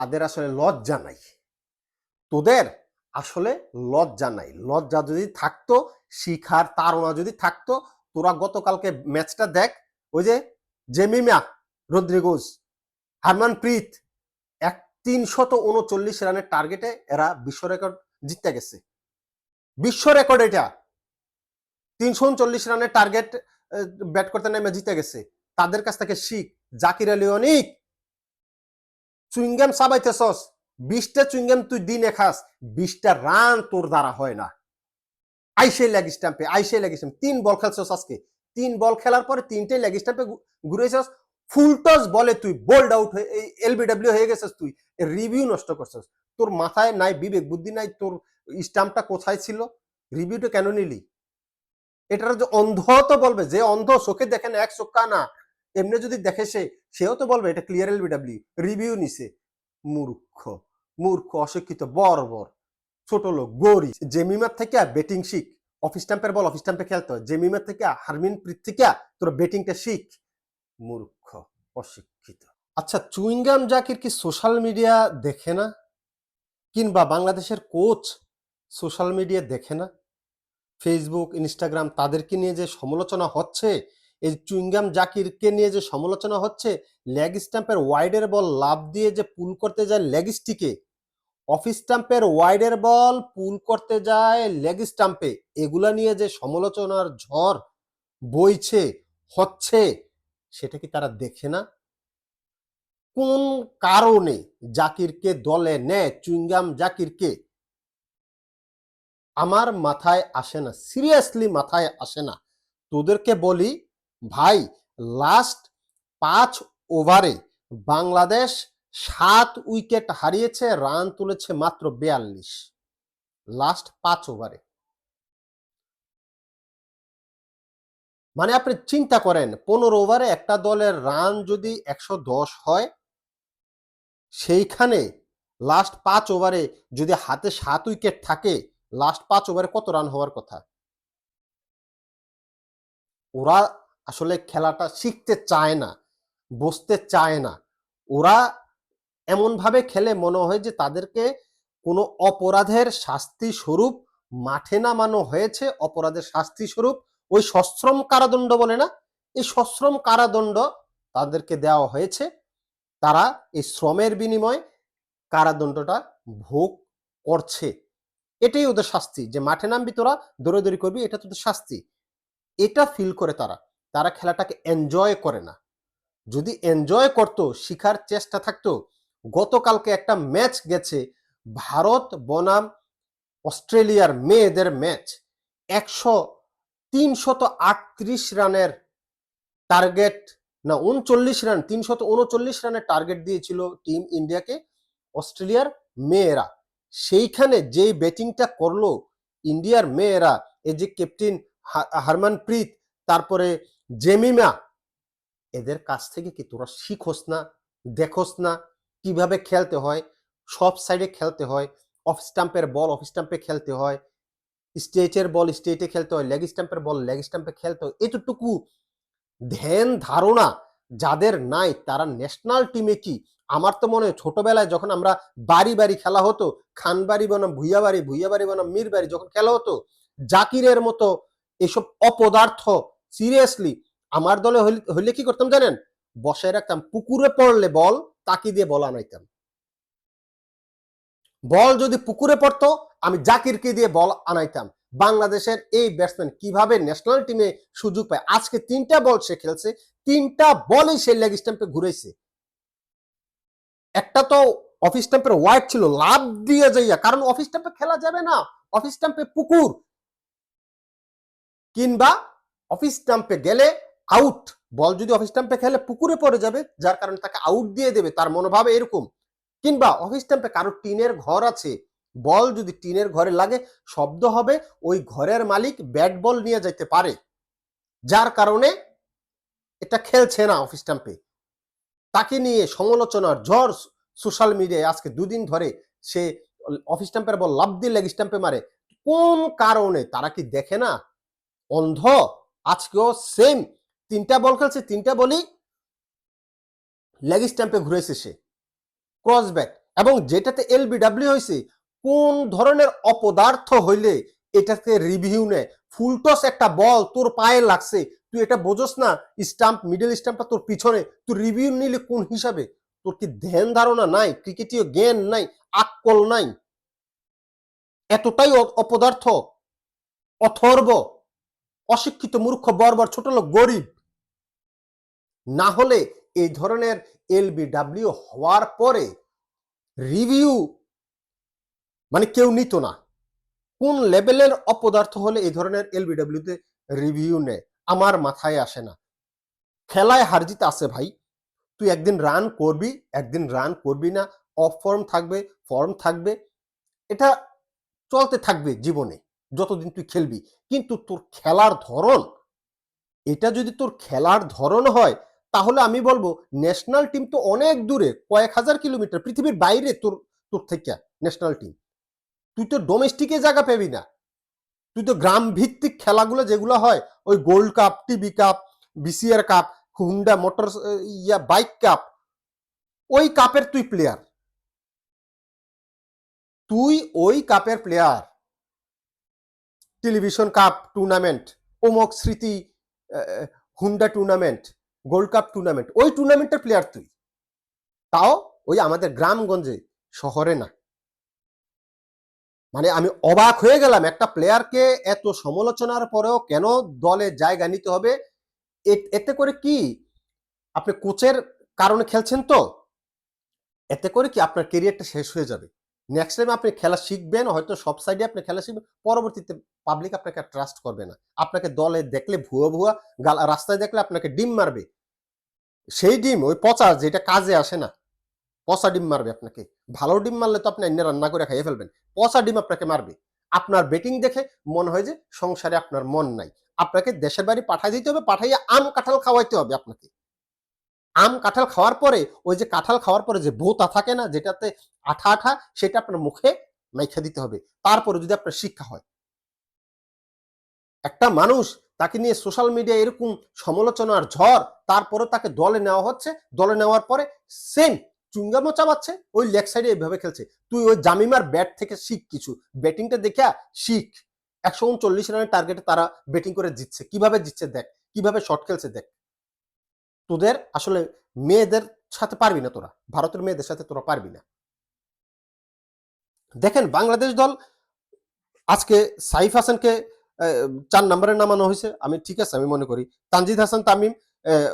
তাদের আসলে লজ্জা নাই। তোদের আসলে লজ্জা নাই। লজ্জা যদি থাকতো, শিখার তাড়না যদি থাকতো, তোরা গতকালকে ম্যাচটা দেখ, ওই যে জেমিমা রদ্রিগোজ হারমানপ্রীত এক তিনশত উনচল্লিশ রানের টার্গেটে এরা বিশ্ব রেকর্ড জিততে গেছে। বিশ্ব রেকর্ড এটা। তিনশো উনচল্লিশ রানের টার্গেট ব্যাট করতে নেমে জিতে গেছে। তাদের কাছ থেকে শিখ। জাকির আলী অনিক চুইংগাম সাবাইতেছস বিশটা চুইংগাম তুই দিনে খাস বিশটা রান তোর দ্বারা হয় না। আইসে লেগ স্ট্যাম্পে আইসে লেগ স্ট্যাম্প তিন বল খেলছস আজকে। তিন বল খেলার পরে তিনটে লেগ স্ট্যাম্পে ঘুরেছস ফুল টস বলে তুই বোল্ড আউট হয়ে এই এলবিডব্লিউ হয়ে গেছিস তুই রিভিউ নষ্ট করছিস তোর মাথায় নাই, বিবেক বুদ্ধি নাই তোর স্টাম্পটা কোথায় ছিল? রিভিউটা কেন নিলি? এটার যে অন্ধ তো বলবে, যে অন্ধ চোখে দেখে না, এক চোখ না এমনি যদি দেখে সে, সেও তো বলবে এটা ক্লিয়ার এলবিডব্লিউ রিভিউ নিছে। মূর্খ মূর্খ, অশিক্ষিত বর্বর ছোট লোক, গরি। জেমিমার থেকে বেটিং শিখ। অফিস স্ট্যাম্পের বল অফিস স্ট্যাম্পে খেলতে জেমিমার থেকে হারমিন থেকে তোর বেটিংটা শিখ। মূর্খ, অশিক্ষিত। আচ্ছা চুইংগাম জাকির কি সোশ্যাল মিডিয়া দেখে না? কিংবা বাংলাদেশের কোচ সোশ্যাল মিডিয়া দেখে না? ফেসবুক ইনস্টাগ্রাম তাদেরকে নিয়ে যে সমালোচনা হচ্ছে? এই চুইংগাম জাকিরকে নিয়ে যে সমালোচনা হচ্ছে, লেগ স্ট্যাম্পের ওয়াইডের বল লাভ দিয়ে যে পুল করতে যায় লেগ স্টিকে, অফিস স্টাম্পের ওয়াইডের বল পুল করতে যায় লেগ স্টাম্পে এগুলা নিয়ে যে সমালোচনার ঝড় বইছে, হচ্ছে, সেটা কি তারা দেখে না? কোন কারণে জাকিরকে দলে নেয় চুইংগাম জাকিরকে? আমার মাথায় আসে না, সিরিয়াসলি মাথায় আসে না। তোদেরকে বলি ভাই লাস্ট পাঁচ ওভারে বাংলাদেশ সাত উইকেট হারিয়েছে রান তুলেছে মাত্র বিয়াল্লিশ। লাস্ট পাঁচ ওভারে মানে আপনি চিন্তা করেন, পনেরো ওভারে একটা দলের রান যদি একশো দশ হয়, সেইখানে লাস্ট পাঁচ ওভারে যদি হাতে সাত উইকেট থাকে লাস্ট পাঁচ ওভারে কত রান হওয়ার কথা? ওরা আসলে খেলাটা শিখতে চায় না, বসতে চায় না। ওরা এমনভাবে খেলে মনে হয় যে তাদেরকে কোনো অপরাধের শাস্তি স্বরূপ মাঠে নামানো হয়েছে। অপরাধের শাস্তি স্বরূপ ওই সশ্রম কারাদণ্ড বলে না, এই সশ্রম কারাদণ্ড তাদেরকে দেওয়া হয়েছে। তারা এই শ্রমের বিনিময়ে কারাদণ্ডটা ভোগ করছে। এটাই ওদের শাস্তি যে মাঠে নামবি তোরা, দৌড়াদৌড়ি করবি, এটা তোদের শাস্তি। এটা ফিল করে তারা। তারা খেলাটাকে এনজয় করে না। যদি এনজয় করতো, শিখার চেষ্টা থাকতো, গতকালকে একটা ম্যাচ গেছে, ভারত, বনাম, অস্ট্রেলিয়ার মেয়েদের ম্যাচ একশো তিনশত আটত্রিশ রানের টার্গেট না, উনচল্লিশ রান, তিনশত উনচল্লিশ রানের টার্গেট দিয়েছিল টিম ইন্ডিয়াকে, অস্ট্রেলিয়ার মেয়েরা। সেইখানে যেই ব্যাটিংটা করল, ইন্ডিয়ার মেয়েরা, এই যে ক্যাপ্টেন হারমানপ্রীত, তারপরে জেমিমা, এদের কাছ থেকে কি তোরা শিখোস না, দেখোস না কীভাবে খেলতে হয়? সব সাইডে খেলতে হয়। অফ স্টাম্পের বল অফ স্টাম্পে খেলতে হয়। স্টেটের বল স্টেটে খেলতে হয়। লেগ স্টাম্পের বল লেগ স্টাম্পে খেলতে হয়। এতটুকু ধ্যান, ধারণা যাদের নাই, তারা ন্যাশনাল টিমে কি? আমার তো মনে হয় ছোটবেলায় যখন আমরা বাড়ি বাড়ি খেলা হতো খানবাড়ি বনাম, ভুইয়া বাড়ি ভুইয়া বাড়ি বনাম, মীর বাড়ি যখন খেলা হতো, জাকিরের মতো এসব অপদার্থ সিরিয়াসলি আমার দলে হইলে- কি করতাম জানেন? বসায় রাখতাম, পুকুরে পড়লে বল তাকি দিয়ে বল আনাইতাম। বল যদি পুকুরে পড়তো, আমি জাকিরকে দিয়ে বল আনাইতাম। বাংলাদেশের এই ব্যাটসম্যান কীভাবে ন্যাশনাল টিমে সুযোগ পায়? আজকে তিনটা বল সে খেলছে, তিনটা বলই সে লেগ স্ট্যাম্পে ঘুরেছে একটা তো অফিস স্ট্যাম্পের ওয়াইড ছিল লাভ দিয়ে যাইয়া, কারণ অফিস স্ট্যাম্পে খেলা যাবে না অফিস স্ট্যাম্পে পুকুর। কিংবা অফিস স্ট্যাম্পে গেলে আউট বল যদি অফিস স্ট্যাম্পে খেলে পুকুরে পড়ে যাবে, যার কারণে তাকে আউট দিয়ে দেবে, তার মনোভাব এরকম। কিংবা অফিস স্ট্যাম্পে কারও টিনের ঘর আছে, বল যদি টিনের ঘরে লাগে, শব্দ হবে, ওই ঘরের মালিক ব্যাট বল নিয়ে যাইতে পারে। যার কারণে এটা খেলছে না অফিস স্ট্যাম্পে তাকে নিয়ে সমালোচনার ঝড় সোশ্যাল মিডিয়ায় আজকে দুদিন ধরে সে অফিস স্ট্যাম্পের বল লাভ দিয়ে লেগ স্ট্যাম্পে মারে। কোন কারণে? তারা কি দেখে না? অন্ধ? আজকেও সেম তিনটা বল খেলছে, তিনটা বলই লেগ স্ট্যাম্পে ঘুরেছে সে। ক্রস ব্যাক এবং যেটাতে এলবিডাব্লিউ হয়েছে, কোন ধরনের অপদার্থ হইলে এটাতে রিভিউ নেয়? ফুলটস একটা বল তোর পায়ে লাগছে। তুই এটা বোঝস না স্টাম্প মিডল স্টাম্পটা তোর পিছনে। তুই রিভিউ নিলে কোন হিসাবে? তোর কি ধ্যান ধারণা নাই? ক্রিকেটীয় জ্ঞান নাই? আকল নাই? এতটাই অপদার্থ? অথর্ব? অশিক্ষিত মূর্খ, বর্বর, ছোট লোক, গরিব। না হলে এই ধরনের এলবিডাব্লিউ হওয়ার পরে রিভিউ মানে কেউ নিত না। কোন লেভেলের অপদার্থ হলে এই ধরনের এলবিডাব্লিউতে রিভিউ নেয়? আমার মাথায় আসে না। খেলায় হারজিত আছে ভাই। তুই একদিন রান করবি, একদিন রান করবি না। অফ ফর্ম থাকবে ফর্ম থাকবে। এটা চলতে থাকবে জীবনে। যতদিন তুই খেলবি। কিন্তু তোর খেলার ধরন, এটা যদি তোর খেলার ধরন হয়, তাহলে আমি বলব ন্যাশনাল টিম তো অনেক দূরে, কয়েক হাজার কিলোমিটার পৃথিবীর বাইরে তোর তোর থেকে ন্যাশনাল টিম তুই তো ডোমেস্টিকে জায়গা পাবি না। তুই তো গ্রাম ভিত্তিক খেলাগুলো যেগুলো হয়, ওই gold cup TB cup BCR cup Honda motor ইয়া বাইক কাপ ওই কাপের তুই প্লেয়ার তুই ওই কাপের প্লেয়ার টেলিভিশন কাপ টুর্নামেন্ট, ওমক স্মৃতি Honda tournament, gold cup tournament, ওই টুর্নামেন্টের প্লেয়ার তুই। তাও ওই আমাদের গ্রামগঞ্জে, শহরে না। মানে আমি অবাক হয়ে গেলাম একটা প্লেয়ারকে এত সমালোচনার পরেও কেন দলে জায়গা নিতে হবে? এতে করে কি? আপনি কোচের কারণে খেলছেন তো? এতে করে কি আপনার কেরিয়ারটা শেষ হয়ে যাবে? নেক্সট টাইম আপনি খেলা শিখবেন, হয়তো সব সাইডে আপনি খেলা শিখবেন, পরবর্তীতে পাবলিক আপনাকে ট্রাস্ট করবে না। আপনাকে দলে দেখলে ভুয়া ভুয়া, গালা, রাস্তায় দেখলে আপনাকে ডিম মারবে। সেই ডিম, ওই পচা যেটা কাজে আসে না, পচা ডিম মারবে আপনাকে। ভালো ডিম মারলে তো আপনি এনে রান্না করে খাইয়ে ফেলবেন, পচা ডিম আপনাকে মারবে। আপনার বেটিং দেখে মনে হয় যে সংসারে আপনার মন নাই। আপনাকে দেশের বাড়ি পাঠাই দিতে হবে, পাঠাইয়ে আম কাঁঠাল খাওয়াইতে হবে আপনাকে। আম কাঁঠাল খাওয়ার পরে, ওই যে কাঁঠাল খাওয়ার পরে যে ভোতা থাকে না, যেটাতে আঠা আঠা, সেটা আপনার মুখে মাইখা দিতে হবে। তারপরে যদি আপনার শিক্ষা হয়। একটা মানুষ তাকে নিয়ে সোশ্যাল মিডিয়া এরকম সমালোচনার ঝড় তারপরে তাকে দলে নেওয়া হচ্ছে। দলে নেওয়ার পরে সেম চুঙ্গামো চাবাচ্ছে, ওই লেগ সাইডে এইভাবে খেলছে। তুই ওই জামিমার ব্যাট থেকে শিখ কিছু। ব্যাটিংটা দেখে শিখ। একশো উনচল্লিশ রানের টার্গেটে তারা ব্যাটিং করে জিতছে। কীভাবে জিতছে দেখ। কীভাবে শট খেলছে দেখ। তোদের আসলে মেয়েদের সাথে পারবি না তোরা। ভারতের মেয়েদের সাথে তোরা পারবি না। দেখেন, বাংলাদেশ দল আজকে সাইফ হাসানকে চার নম্বরে নামানো হয়েছে। আমি ঠিক আছে, আমি মনে করি। তানজিদ হাসান তামিম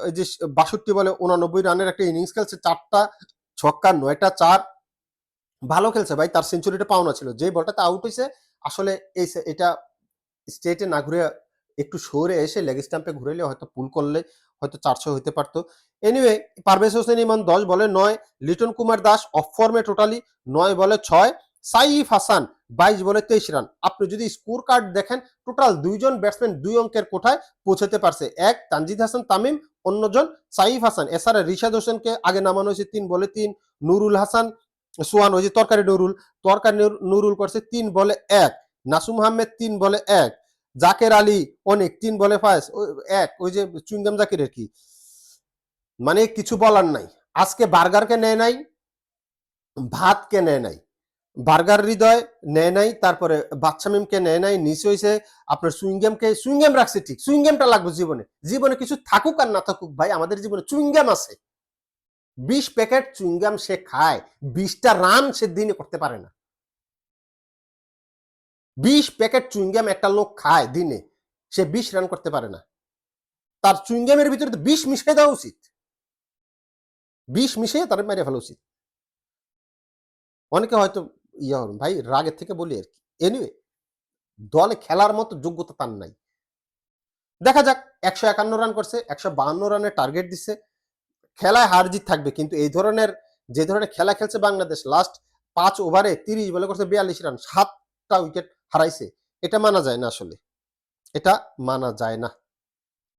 ওই যে বাষট্টি বলে উনানব্বই রানের একটা ইনিংস খেলছে, চারটা ছক্কা নয়টা চার। ভালো খেলছে ভাই, তার সেঞ্চুরিটা পাওনা ছিল। যে বলটাতে আউট হয়েছে আসলে এই এটা স্টেটে না ঘুরে একটু সরে এসে লেগ স্টাম্পে ঘুরেলে হয়তো পুল করলে হয়তো চারশো হতে পারতো। এনিওয়ে পারভেজ হোসেন ইমান দশ বলে নয়, লিটন কুমার দাস অফ ফর্মে টোটালি নয় বলে ছয়, সাইফ হাসান বাইশ বলে তেইশ রান। আপনি যদি স্কোর কার্ড দেখেন টোটাল দুইজন ব্যাটসম্যান দুই অঙ্কের কোঠায় পৌঁছাতে পারছে। এক, তানজিদ হাসান তামিম, অন্যজন সাইফ হাসান। এছাড়া রিশাদ হোসেনকে আগে নামানো হয়েছে তিন বলে তিন, নুরুল হাসান, সোয়ান হয়েছে তরকারি নুরুল। তরকারি নুরুল করছে তিন বলে এক, নাসুম আহমেদ তিন বলে এক জাকের আলী অনেক, তিন বলে ওই এক, ওই যে চুইংগাম জাকিরের কি? মানে কিছু বলার নাই। আজকে বার্গারকে নেয় নাই ভাতকে নেয় নাই, বার্গার হৃদয় নেয় নাই, তারপরে বাচ্চা মিমকে নেয় নাই, নিচে হয়েছে আপনার সুইংগামকে সুইংগাম রাখছে ঠিক সুইংগামটা লাগবে জীবনে। জীবনে কিছু থাকুক আর না থাকুক ভাই, আমাদের জীবনে চুইংগাম আছে। বিশ প্যাকেট চুইংগাম সে খায়, বিশটা রান সে দিনে করতে পারে না। বিশ প্যাকেট চুইংগাম একটা লোক খায় দিনে, সে বিশ রান করতে পারে না। তার চুইংগামের ভিতরে তো বিষ মিশিয়ে দেওয়া উচিত। বিষ মিশিয়ে তার মেরে ফেলা উচিত। অনেকে হয়তো ইয়ে হবে ভাই রাগের থেকে বলি আর কি। এনিওয়ে দলে খেলার মতো যোগ্যতা তার নাই। দেখা যাক, একশো একান্ন রান করছে, একশো বাহান্ন রানের টার্গেট দিচ্ছে খেলায় হার জিত থাকবে, কিন্তু এই ধরনের, যে ধরনের খেলা খেলছে বাংলাদেশ লাস্ট পাঁচ ওভারে তিরিশ বলে করছে বিয়াল্লিশ রান, সাতটা উইকেট হারাইছে। এটা মানা যায় না আসলে। এটা মানা যায় না।